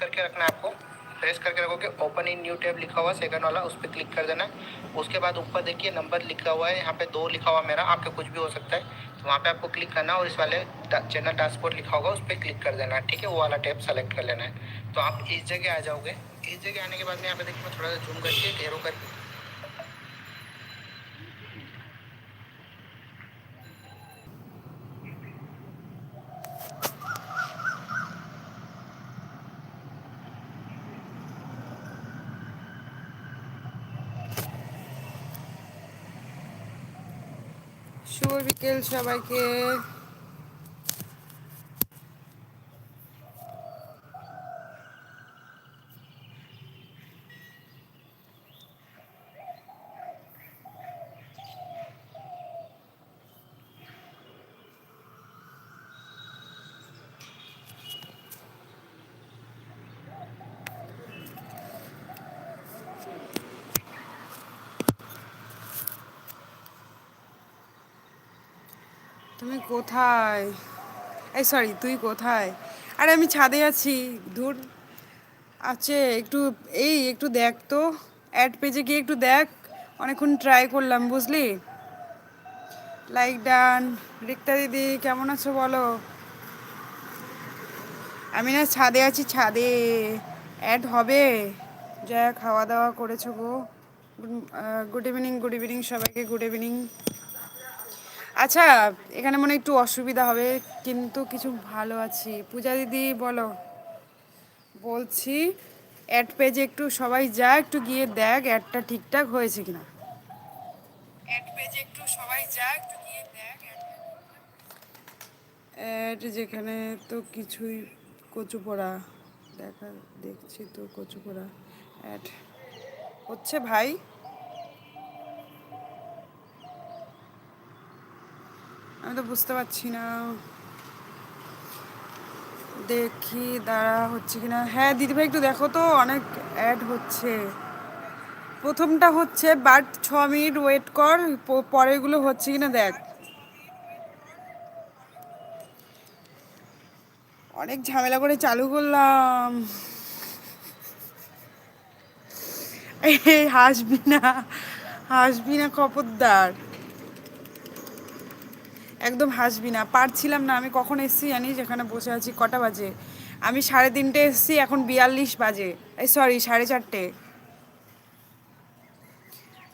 करके रखना है आपको। प्रेस करके रखोगे ओपन इन न्यू टैब लिखा हुआ सेकंड वाला, उस पर क्लिक कर देना। है उसके बाद ऊपर देखिए नंबर लिखा हुआ है, यहाँ पे दो लिखा हुआ मेरा, आपके कुछ भी हो सकता है। तो वहाँ पे आपको क्लिक करना और इस वाले चैनल डैशबोर्ड लिखा होगा, उस पर क्लिक कर देना है, ठीक है? वो वाला टैब सेलेक्ट कर लेना है। तो आप इस जगह आ जाओगे। इस जगह आने के बाद में यहाँ पे देखिए थोड़ा सा जूम करके घेरों कर শুভ বিকেল সবাইকে কোথায়? এই সরি তুই কোথায়? আরে আমি ছাদে আছি দূর আছে, একটু, এই একটু দেখ তো। অ্যাড পেজে গিয়ে একটু দেখ। অনেকক্ষণ ট্রাই করলাম, বুঝলি? লাইক ডান রিক্তা দিদি, কেমন আছো বলো? আমি না ছাদে আছি, ছাদে। অ্যাড হবে। যা, খাওয়া দাওয়া করেছ গো। গুড ইভিনিং গুড ইভিনিং সবাইকে গুড ইভিনিং আচ্ছা এখানে মনে হয় একটু অসুবিধা হবে কিন্তু কিছু ভালো আছি। পূজা দিদি বলো। বলছি অ্যাড পেজে একটু সবাই যা একটু গিয়ে দেখ অ্যাডটা ঠিকঠাক হয়েছে কিনা। অ্যাড পেজে একটু সবাই যা একটু গিয়ে দেখ অ্যাড যেখানে তো কিছুই কচু পোড়া দেখা দেখছি তো কচু পোড়া। অ্যাড হচ্ছে ভাই? আমি তো বুঝতে পারছি না। দেখি, দাঁড়া, হচ্ছে কিনা হ্যাঁ দিদিভাই, একটু দেখো তো, অনেক অ্যাড হচ্ছে। প্রথমটা হচ্ছে, বাট ছ মিনিট ওয়েট কর পরেরগুলো হচ্ছে কিনা দেখ। অনেক ঝামেলা করে চালু করলাম। হাসবি না হাসবি না খপরদার একদম হাসবি না। পারছিলাম না। আমি কখন এসছি জানিস? এখানে বসে আছি। কটা বাজে? আমি সাড়ে তিনটে এসছি, এখন বিয়াল্লিশ বাজে। এই সরি সাড়ে চারটে।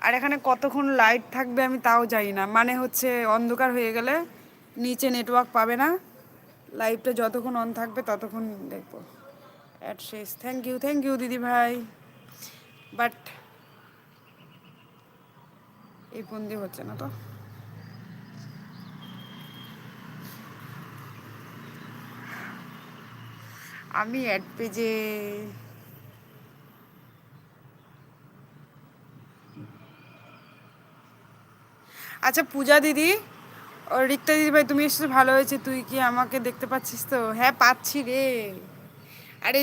আর এখানে কতক্ষণ লাইট থাকবে আমি তাও জানি না। মানে হচ্ছে অন্ধকার হয়ে গেলে নিচে নেটওয়ার্ক পাবে না। লাইভটা যতক্ষণ অন থাকবে ততক্ষণ দেখব। অ্যাট শেষ। থ্যাংক ইউ থ্যাংক ইউ দিদি ভাই। বাট এই ফোন দিয়ে হচ্ছে না তো। আমি অ্যাড পেজে আচ্ছা পূজা দিদি, ও রিক্তা দিদি ভাই, তুমি এসেছ, ভালো হয়েছে, তুই কি আমাকে দেখতে পাচ্ছিস তো? হ্যাঁ পাচ্ছি রে। আরে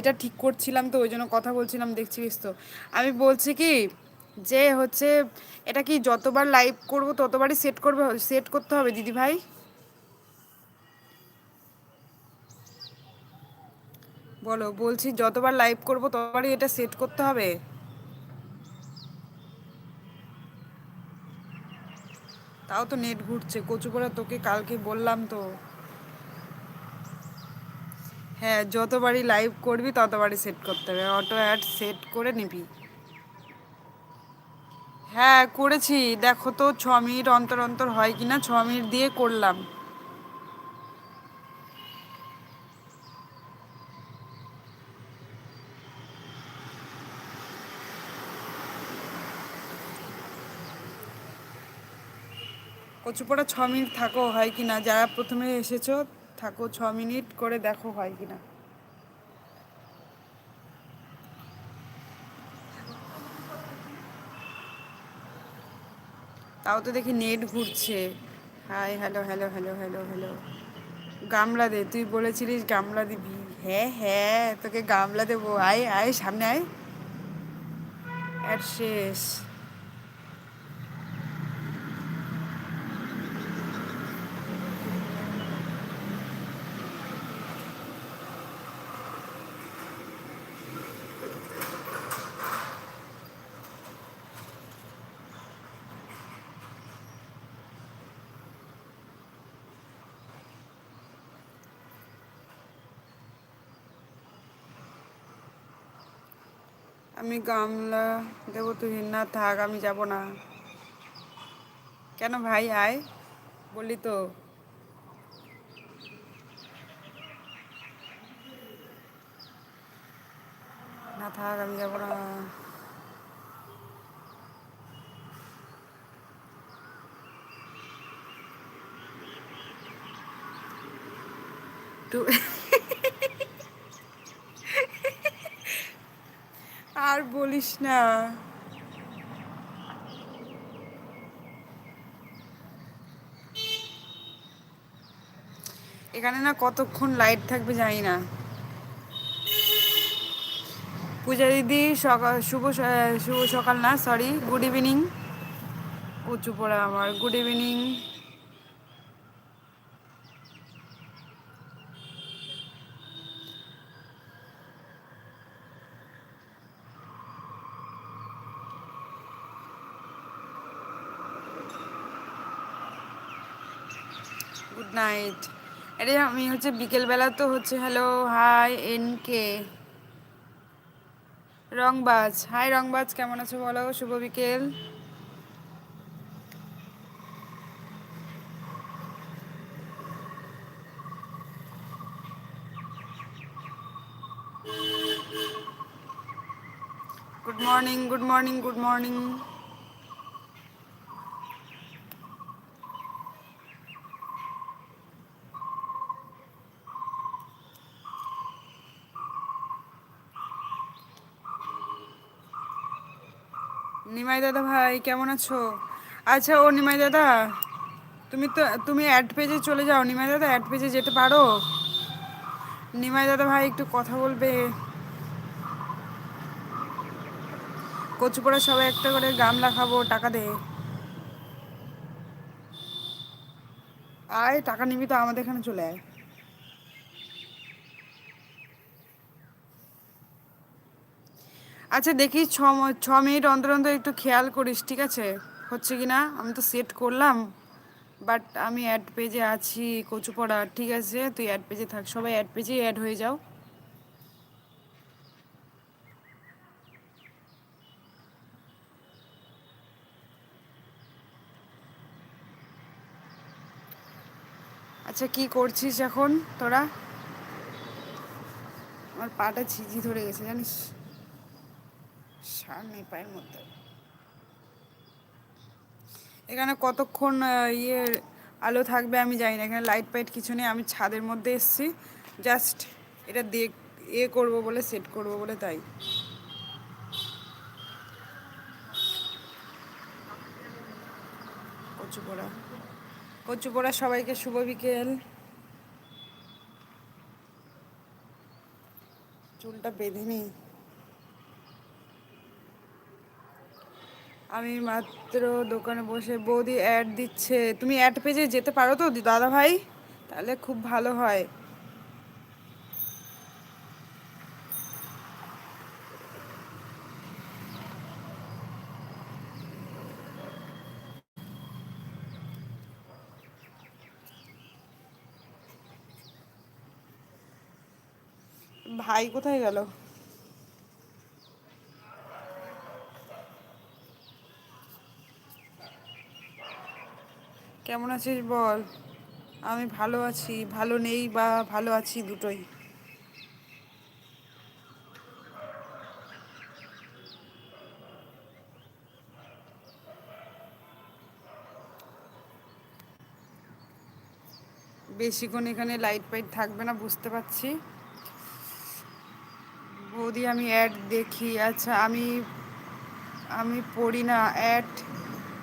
এটা ঠিক করছিলাম তো, ওই জন্য কথা বলছিলাম দেখছিস তো? আমি বলছি কি, যে হচ্ছে, এটা কি যতবার লাইভ করব, ততবারই সেট করবে সেট করতে হবে, দিদি ভাই? বলো, বলছি যতবার লাইভ করব ততবারই এটা সেট করতে হবে? তাও তো নেট ঘুরছে কচুপাড়া তোকে কালকে বললাম তো। হ্যাঁ যতবারই লাইভ করবি ততবারই সেট করতে হবে, অটো অ্যাড সেট করে নিবি। হ্যাঁ করেছি, দেখো তো ছ মিনিট অন্তর অন্তর হয় কিনা, ছ মিনিট দিয়ে করলাম। কচুপোড়া ছ মিনিট থাকো হয় কি না? যারা প্রথমে এসেছ, থাকো ছ মিনিট করে দেখো হয় কি না। তাও তো দেখি নেট ঘুরছে। Hi, hello hello hello hello hello. গামলা দে, তুই বলেছিলিস গামলা দিবি। হ্যাঁ হ্যাঁ তোকে গামলা দেবো। আয় আয়, সামনে আয়। আর শেষ। আমি গামলা দেবো, তুই না থাক, আমি যাব না। কেন ভাই, আয়, বলি তো। না থাক, আমি যাব না। তু আর বলিস না। এখানে না কতক্ষণ লাইট থাকবে জানি না। পূজা দিদি, সকাল, শুভ শুভ সকাল না সরি গুড ইভিনিং উঁচু পড়া আমার গুড ইভিনিং নাইট আরে আমি হচ্ছে বিকেলবেলা তো হচ্ছে হ্যালো হাই এন কে রংবাজ হাই রংবাজ, কেমন আছো বলো? শুভ বিকেল। Good morning good morning good morning Nimai দাদা ভাই, কেমন আছো? আচ্ছা ও নিমাই দাদা, তুমি তো, তুমি অ্যাড পেজে চলে যাও। নিমাই দাদা অ্যাড পেজে যেতে পারো? নিমাই দাদা ভাই, একটু কথা বলবে। কচুপোড়া সবাই একটা করে গামলা খাব, টাকা দে। আয়, টাকা নিবি তো আমাদের এখানে চলে আয়। আচ্ছা দেখি ছ ছ মিনিট অন্তর অন্তর একটু খেয়াল করিস, ঠিক আছে? হচ্ছে কি না? আমি তো সেট করলাম বাট আমি অ্যাড পেজে আছি, কচুপড়া, ঠিক আছে? তুই অ্যাড পেজে থাক, সবাই অ্যাড পেজেই অ্যাড হয়ে যাও। আচ্ছা কি করছিস এখন তোরা? আমার পাটা ছিজি ধরে গেছে, জানিস? সার নেই পায়ের মধ্যে। এখানে কতক্ষণ ইয়ে আলো থাকবে আমি জানি না। এখানে লাইট ফাইট কিছু নেই। আমি ছাদের মধ্যে এসছি। জাস্ট এটা দেখ এ করব বলে সেট করব বলে তাই। কচুপোড়া কচুপোড়া সবাইকে শুভ বিকেল। চুলটা বেঁধে নিই আমি মাত্র দোকানে বসে বৌদি অ্যাড দিচ্ছে। তুমি অ্যাড পেজে যেতে পারো তো দাদা ভাই তাহলে খুব ভালো হয়। ভাই কোথায় গেল? কেমন আছিস বল? আমি ভালো আছি, ভালো নেই বা ভালো আছি দুটোই। বেশিক্ষণ এখানে লাইট ফাইট থাকবে না, বুঝতে পারছি। বৌদি, আমি অ্যাড দেখি। আচ্ছা আমি আমি পড়ি না অ্যাড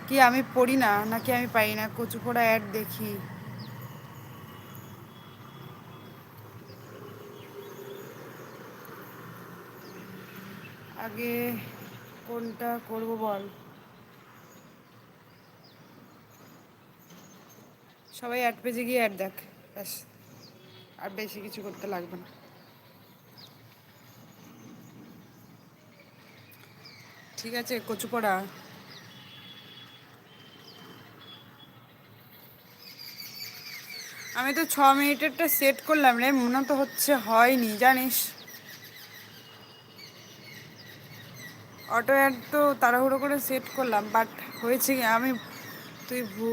কি আমি পড়ি না, নাকি আমি পাই না? কচু পোড়া অ্যাড দেখি। আগে কোনটা করব বল? সবাই অ্যাড পেজে গিয়ে অ্যাড দেখ। ব্যাস, আর বেশি কিছু করতে লাগবে না। ঠিক আছে কচুপড়া আমি তো ছ মিনিটেরটা সেট করলাম রে, মনে তো হচ্ছে হয়নি, জানিস? অটো অ্যাড তো তাড়াহুড়ো করে সেট করলাম বাট হয়েছে কি, আমি, তুই ভু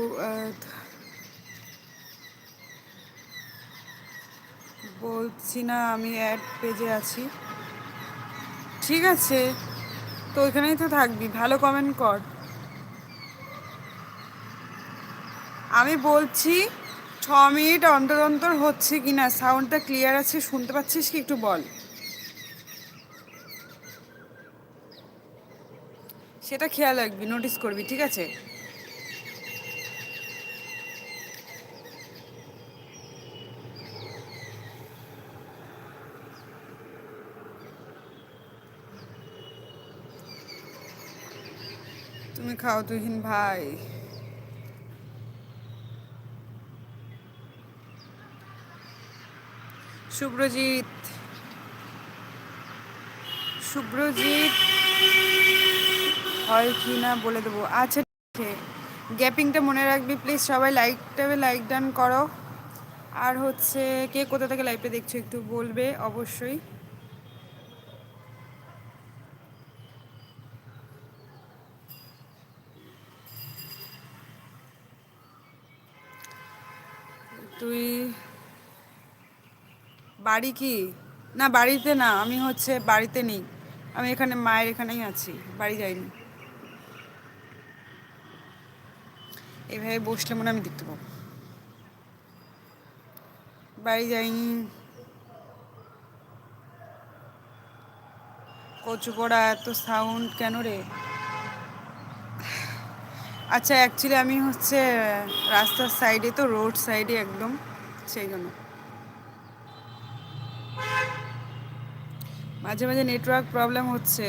বলছি না, আমি অ্যাড পেজে আছি। ঠিক আছে, তো ওইখানেই তো থাকবি, ভালো কমেন্ট কর। আমি বলছি ছ মিনিট অন্তর অন্তর হচ্ছে কি না সাউন্ডটা ক্লিয়ার আছে, শুনতে পাচ্ছিস কি একটু বল? সেটা খেয়াল রাখবি নোটিস করবি, ঠিক আছে? তুমি খাও তুহিন ভাই। শুভ্রজিৎ শুভ্রজিৎ হয় কি না বলে দেবো। আচ্ছা ঠিক গ্যাপিংটা মনে রাখবি প্লিজ সবাই লাইকটা, লাইক ডান করো। আর হচ্ছে, কে কোথা থেকে লাইভটা দেখছ একটু বলবে, অবশ্যই। তুই বাড়ি কি? না, বাড়িতে না, আমি হচ্ছে বাড়িতে নেই। আমি এখানে মায়ের এখানেই আছি, বাড়ি যাইনি। এভাবে বসলে মনে আমি দেখতে পাবো। বাড়ি যাইনি। কচু পড়া এত সাউন্ড কেন রে? আচ্ছা অ্যাকচুয়ালি আমি হচ্ছে, রাস্তার সাইডে তো রোড সাইডে একদম, সেই জন্য। মাঝে মাঝে নেটওয়ার্ক প্রবলেম হচ্ছে।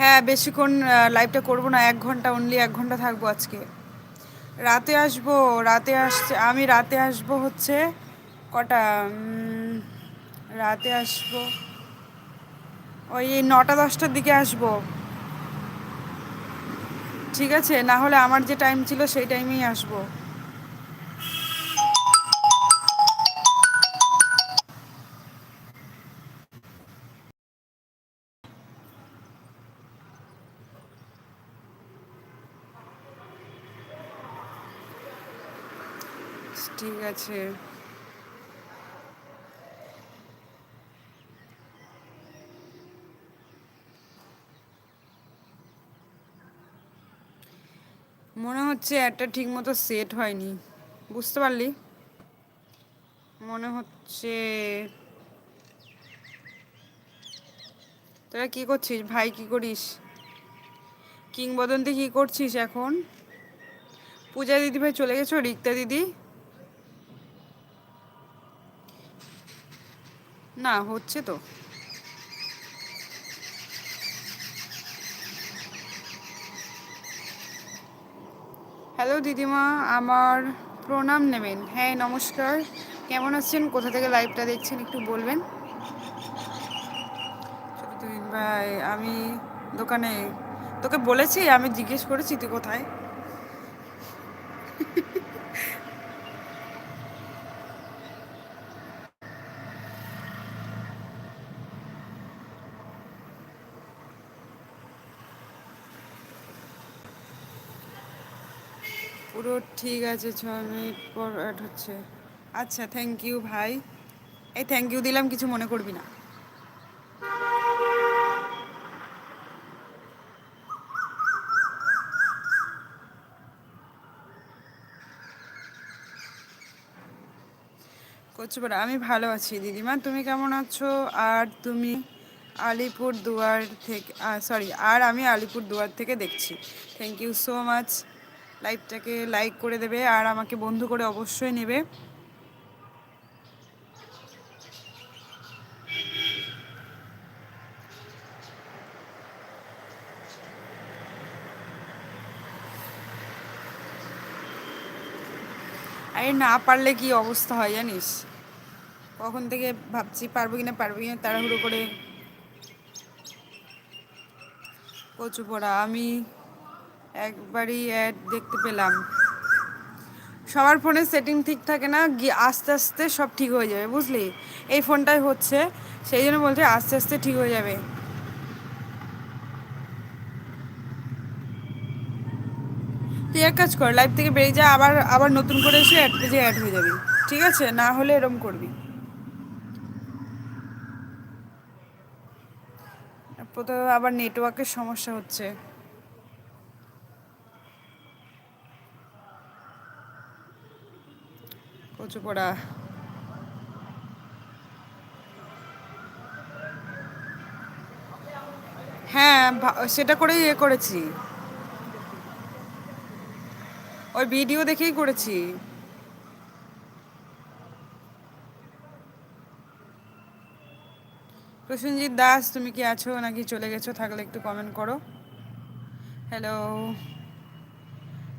হ্যাঁ বেশিক্ষণ লাইভটা করব না, এক ঘণ্টা অনলি এক ঘণ্টা থাকব আজকে। রাতে আসব, রাতে আসছে, আমি রাতে আসব হচ্ছে কটা? রাতে আসব, ওই নটা, দশটার দিকে আসব। ঠিক আছে? না হলে আমার যে টাইম ছিল সেই টাইমেই আসব। ঠিক আছে। মনে হচ্ছে একটা ঠিক মতো সেট হয়নি। বুঝতে পারলি? মনে হচ্ছে তোরা কি করছিস? ভাই কি করিস? কিংবদন্তি কি করছিস এখন? পূজা দিদি ভাই চলে গেছো, রিক্তা দিদি? না, হচ্ছে তো। হ্যালো দিদিমা, আমার প্রণাম নেবেন। হ্যাঁ নমস্কার। কেমন আছেন? কোথা থেকে লাইভটা দেখছেন একটু বলবেন? ভাই, আমি দোকানে তোকে বলেছি, আমি জিজ্ঞেস করেছি, তুই কোথায়? পুরো ঠিক আছে ছ মিনিট পর অ্যাড হচ্ছে। আচ্ছা থ্যাংক ইউ ভাই। এই থ্যাংক ইউ দিলাম, কিছু মনে করবি না। কচুপাড়া, আমি ভালো আছি, দিদিমা। তুমি কেমন আছো? আর তুমি আলিপুর দুয়ার থেকে সরি আর আমি আলিপুর দুয়ার থেকে দেখছি। থ্যাংক ইউ সো মাচ লাইভটাকে লাইক করে দেবে আর আমাকে বন্ধু করে অবশ্যই নেবে। আরে না পারলে কি অবস্থা হয় জানিস? কখন থেকে ভাবছি পারব কিনা পারব কিনা তাড়াহুড়ো করে। কচু পড়া, আমি একবারই অ্যাড দেখতে পেলাম। সবার ফোনে সেটিং ঠিক থাকে না গিয়ে আস্তে আস্তে সব ঠিক হয়ে যাবে, বুঝলি? এই ফোনটাই হচ্ছে, সেই জন্য বলছে আস্তে আস্তে ঠিক হয়ে যাবে। তুই এক কাজ কর লাইভ থেকে বেরিয়ে যা, আবার আবার নতুন করে এসে অ্যাড পেজে অ্যাড হয়ে যাবি, ঠিক আছে? না হলে এরম করবি। প্রথমে আবার নেটওয়ার্কের সমস্যা হচ্ছে। কচু পড়া। হ্যাঁ সেটা করেই ইয়ে করেছি। ওই ভিডিও দেখেই করেছি। প্রসেনজিৎ দাস, তুমি কি আছো নাকি চলে গেছো? থাকলে একটু কমেন্ট করো। হ্যালো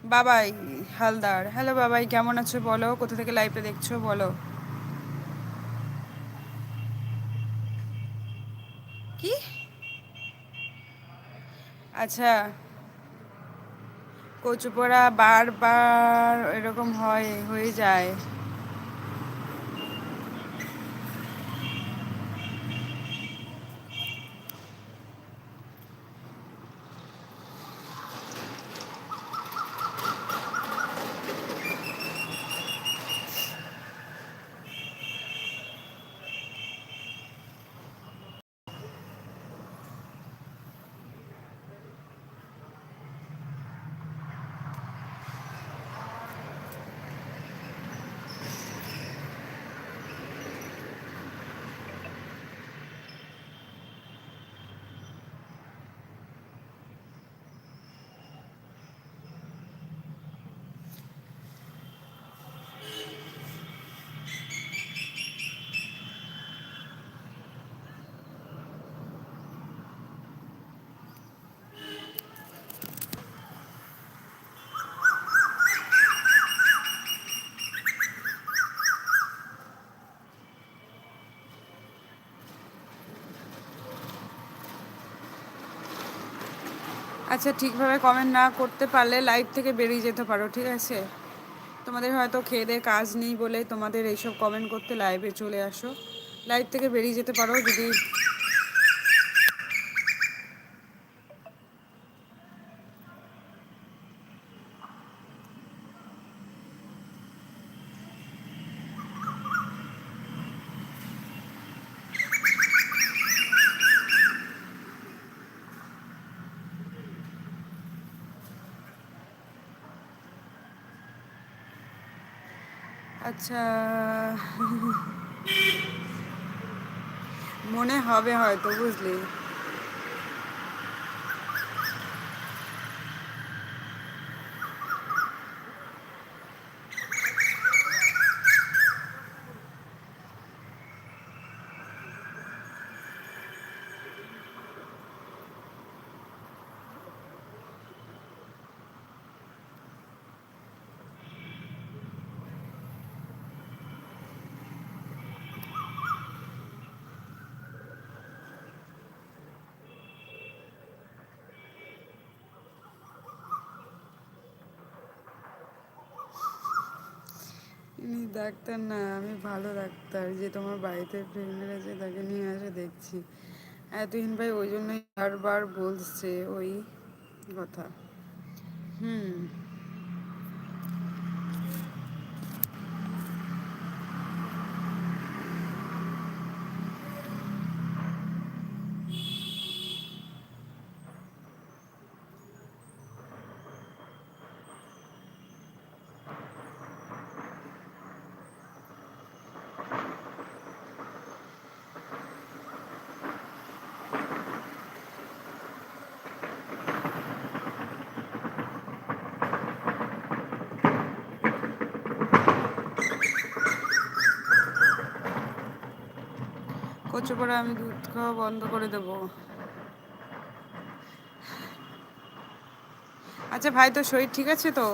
বাবাই, হালদার। হ্যালো বাবাই, কেমন আছো বলো? কোথা থেকে লাইভে দেখছ বলো? কি? আচ্ছা। কচুপোড়া বারবার এরকম হয়, হয়ে যায়। আচ্ছা ঠিকভাবে কমেন্ট না করতে পারলে লাইভ থেকে বেরিয়ে যেতে পারো, ঠিক আছে? তোমাদের হয়তো খেয়ে দেয়ে কাজ নেই বলে তোমাদের এইসব কমেন্ট করতে লাইভে চলে আসো। লাইভ থেকে বেরিয়ে যেতে পারো যদি আচ্ছা। মনে হবে হয়তো বুঝলি? ডাক্তার না, আমি ভালো ডাক্তার। যে তোমার বাড়িতে ফ্রেন্ডের আছে তাকে নিয়ে আসে, দেখছি। এতদিন ভাই ওই জন্যই বারবার বলছে ওই কথা। হুম। কচু পরে আমি দুধ খাওয়া বন্ধ করে দেব। আচ্ছা ভাই তো শরীর ঠিক আছে তো?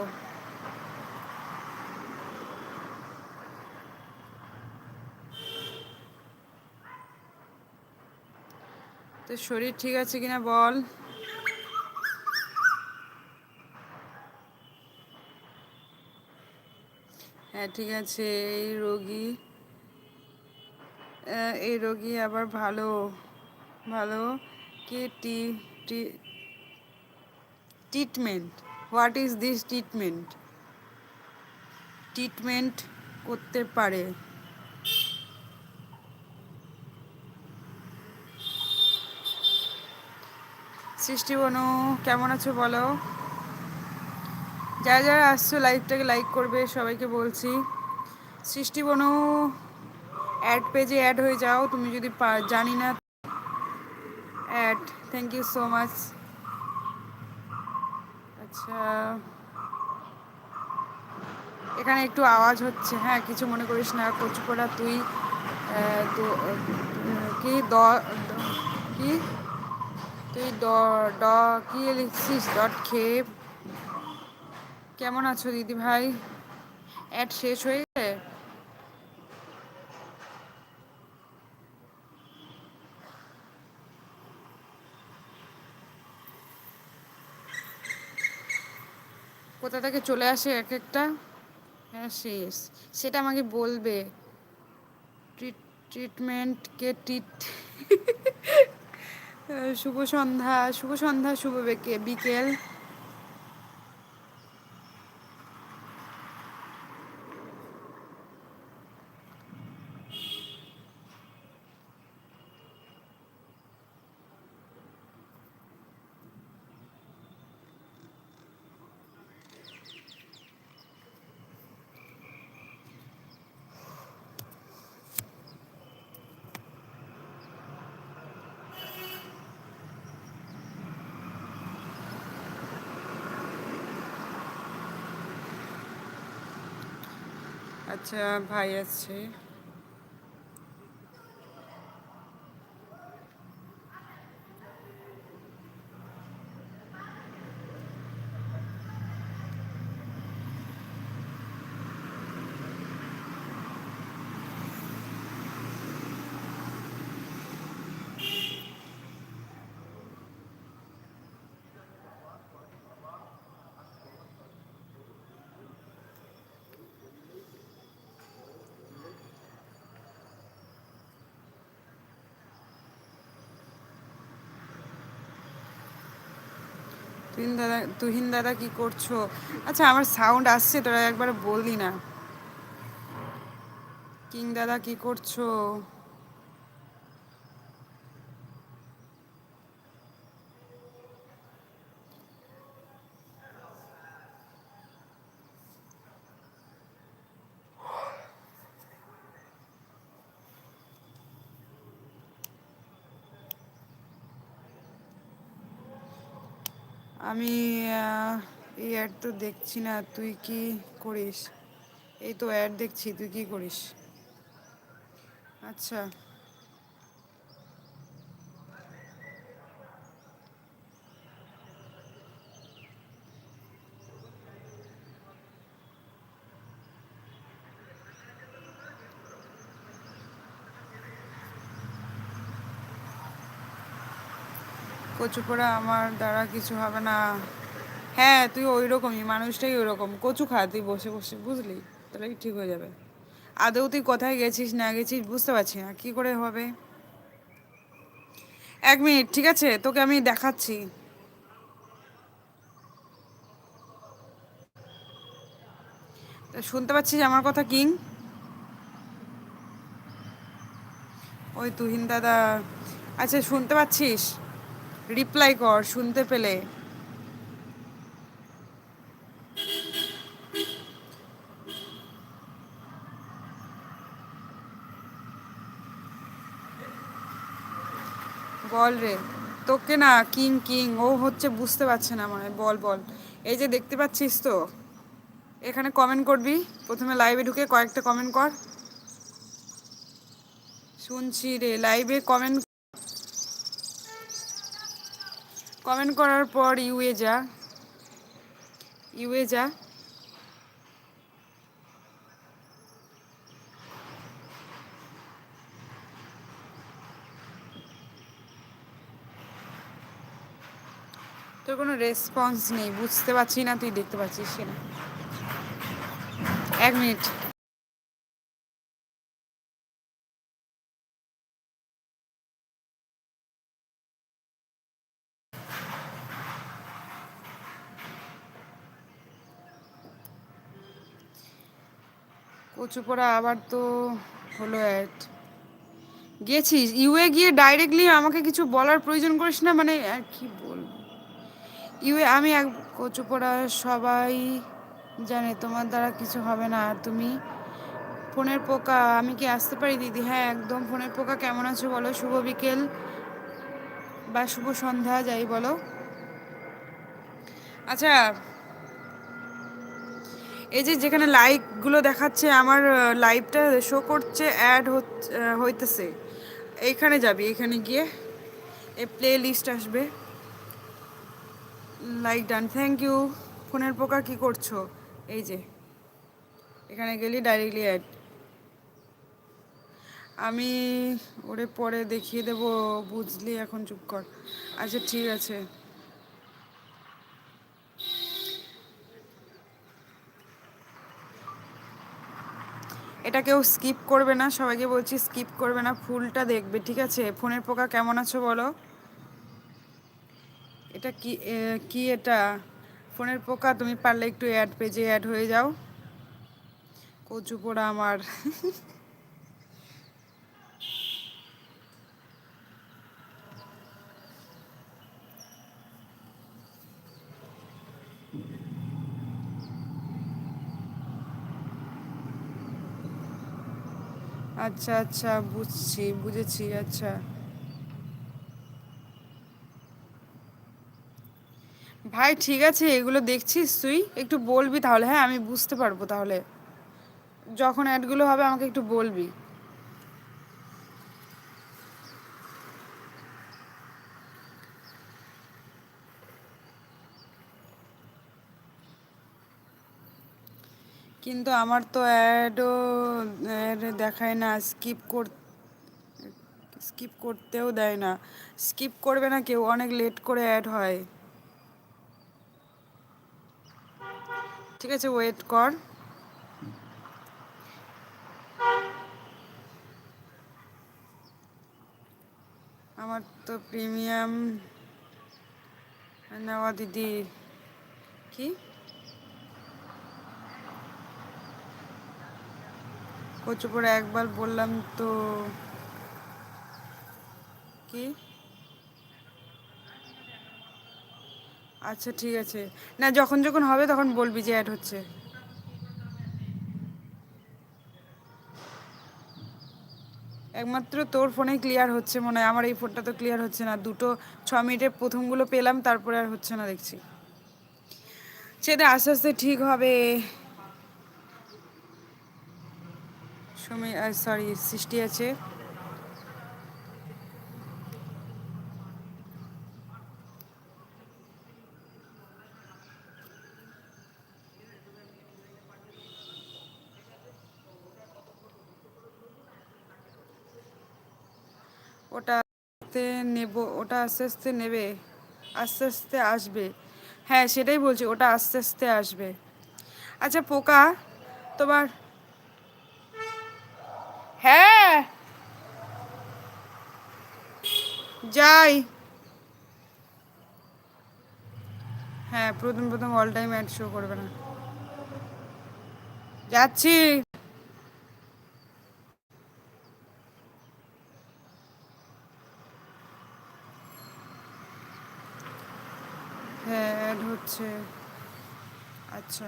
তো শরীর ঠিক আছে কিনা বল? হ্যাঁ ঠিক আছে। এই রোগী এই রোগী আবার ভালো ভালো কি টি treatment what is this treatment treatment করতে পারে। সৃষ্টি বনু, কেমন আছো বলো? যারা যারা আসছো লাইভটাকে লাইক করবে, সবাইকে বলছি। সৃষ্টি বনু অ্যাড পেজে অ্যাড হয়ে যাও, তুমি যদি জানি না add thank you so much আচ্ছা এখানে একটু আওয়াজ হচ্ছে হ্যাঁ কিছু মনে করিস না, কচুপোড়া তুই কি দ দ- কি? তুই ড ড, কি লিখছিস? ডট খেয়ে কেমন আছো দিদি ভাই অ্যাড শেষ হয়ে গেছে কোথা থেকে চলে আসে এক একটা হ্যাঁ শেষ সেটা আমাকে বলবে। ট্রিটমেন্টকে ট্রিট শুভ সন্ধ্যা শুভ সন্ধ্যা, শুভ বিকেল। ভাই আছে তুহিন দাদা তুহিন দাদা কি করছ? আচ্ছা আমার সাউন্ড আসছে তোরা একবার বললি না। কিং দাদা কি করছ? আমি এই অ্যাড তো দেখছি না, তুই কি করিস? এই তো অ্যাড দেখছি, তুই কি করিস? আচ্ছা। কচু পোড়া আমার দ্বারা কিছু হবে না। হ্যাঁ তুই ওই রকমই মানুষটাই ওই রকম কচু খা, তুই বসে বসে, বুঝলি? তাহলেই ঠিক হয়ে যাবে। আদৌ তুই কোথায় গেছিস, না গেছিস, বুঝতে পারছি না। কী করে হবে? এক মিনিট, ঠিক আছে? তোকে আমি দেখাচ্ছি। শুনতে পাচ্ছিস আমার কথা, কিং? ওই তুহিন দাদা। আচ্ছা শুনতে পাচ্ছিস? রিপ্লাই কর, শুনতে পেলে। বল রে, তোকে না কিং কিং, ও হচ্ছে বুঝতে পারছে না মানে বল বল। এই যে দেখতে পাচ্ছিস তো, এখানে কমেন্ট করবি? প্রথমে লাইভে ঢুকে কয়েকটা কমেন্ট কর। শুনছি রে লাইভে কমেন্ট কমেন্ট করার পর ইউএ যা ইউএ যা তোর কোনো রেসপন্স নেই, বুঝতে পারছি না, তুই দেখতে পাচ্ছিস কিনা? এক মিনিট। কচু পড়া আবার তো হলো অ্যাড। গেছিস? ইউএ গিয়ে ডাইরেক্টলি আমাকে কিছু বলার প্রয়োজন করিস না? মানে আর কি বলব? ইউএ, আমি এক কচু পড়া সবাই জানে তোমার দ্বারা কিছু হবে না। আর তুমি ফোনের পোকা, আমি কি আসতে পারি দিদি? হ্যাঁ একদম ফোনের পোকা। কেমন আছো বলো? শুভ বিকেল বা শুভ সন্ধ্যা, যাই বলো। আচ্ছা এই যে যেখানে লাইকগুলো দেখাচ্ছে, আমার লাইভটা শো করছে অ্যাড হইতেছে। এইখানে যাবি এখানে গিয়ে এ প্লে লিস্ট আসবে। লাইক ডান থ্যাংক ইউ ফোনের পোকা কি করছ? এই যে, এখানে গেলি ডাইরেক্টলি অ্যাড আমি ওরে পরে দেখিয়ে দেব, বুঝলি, এখন চুপ কর। আচ্ছা ঠিক আছে। এটা কেউ স্কিপ করবে না, সবাইকে বলছি স্কিপ করবে না, ফুলটা দেখবে, ঠিক আছে? ফোনের পোকা কেমন আছো বলো? এটা কি কি এটা? ফোনের পোকা, তুমি পারলে একটু অ্যাড পেজে অ্যাড হয়ে যাও। কচু পোড়া আমার। আচ্ছা আচ্ছা বুঝছি, বুঝেছি আচ্ছা। ভাই, ঠিক আছে, এগুলো দেখছিস তুই? একটু বলবি তাহলে হ্যাঁ? আমি বুঝতে পারব তাহলে। যখন অ্যাডগুলো হবে, আমাকে একটু বলবি। কিন্তু আমার তো অ্যাডও অ্যাড দেখায় না স্কিপ কর স্কিপ করতেও দেয় না। স্কিপ করবে না কেউ, অনেক লেট করে অ্যাড হয়। ঠিক আছে ওয়েট কর। আমার তো প্রিমিয়াম নেওয়া দিদি। কি? কচু পরে একবার বললাম তো কি? আচ্ছা ঠিক আছে। না, যখন যখন হবে তখন বলবি যে অ্যাড হচ্ছে। একমাত্র তোর ফোনে ক্লিয়ার হচ্ছে মনে হয়। আমার এই ফোনটা তো ক্লিয়ার হচ্ছে না। দুটো, ছ মিনিটের প্রথমগুলো পেলাম, তারপরে আর হচ্ছে না দেখছি। সেটা আস্তে আস্তে ঠিক হবে। সময় সরি সৃষ্টি আছে। ওটাতে নেব, ওটা আস্তে আস্তে নেবে, আস্তে আস্তে আসবে। হ্যাঁ সেটাই বলছি, ওটা আস্তে আস্তে আসবে। আচ্ছা পোকা, তোমার হ্যাঁ। যাই। হ্যাঁ প্রথম প্রথম অল টাইম অ্যাড শো করবে না। যাচ্ছি। হ্যাঁ অ্যাড হচ্ছে। আচ্ছা।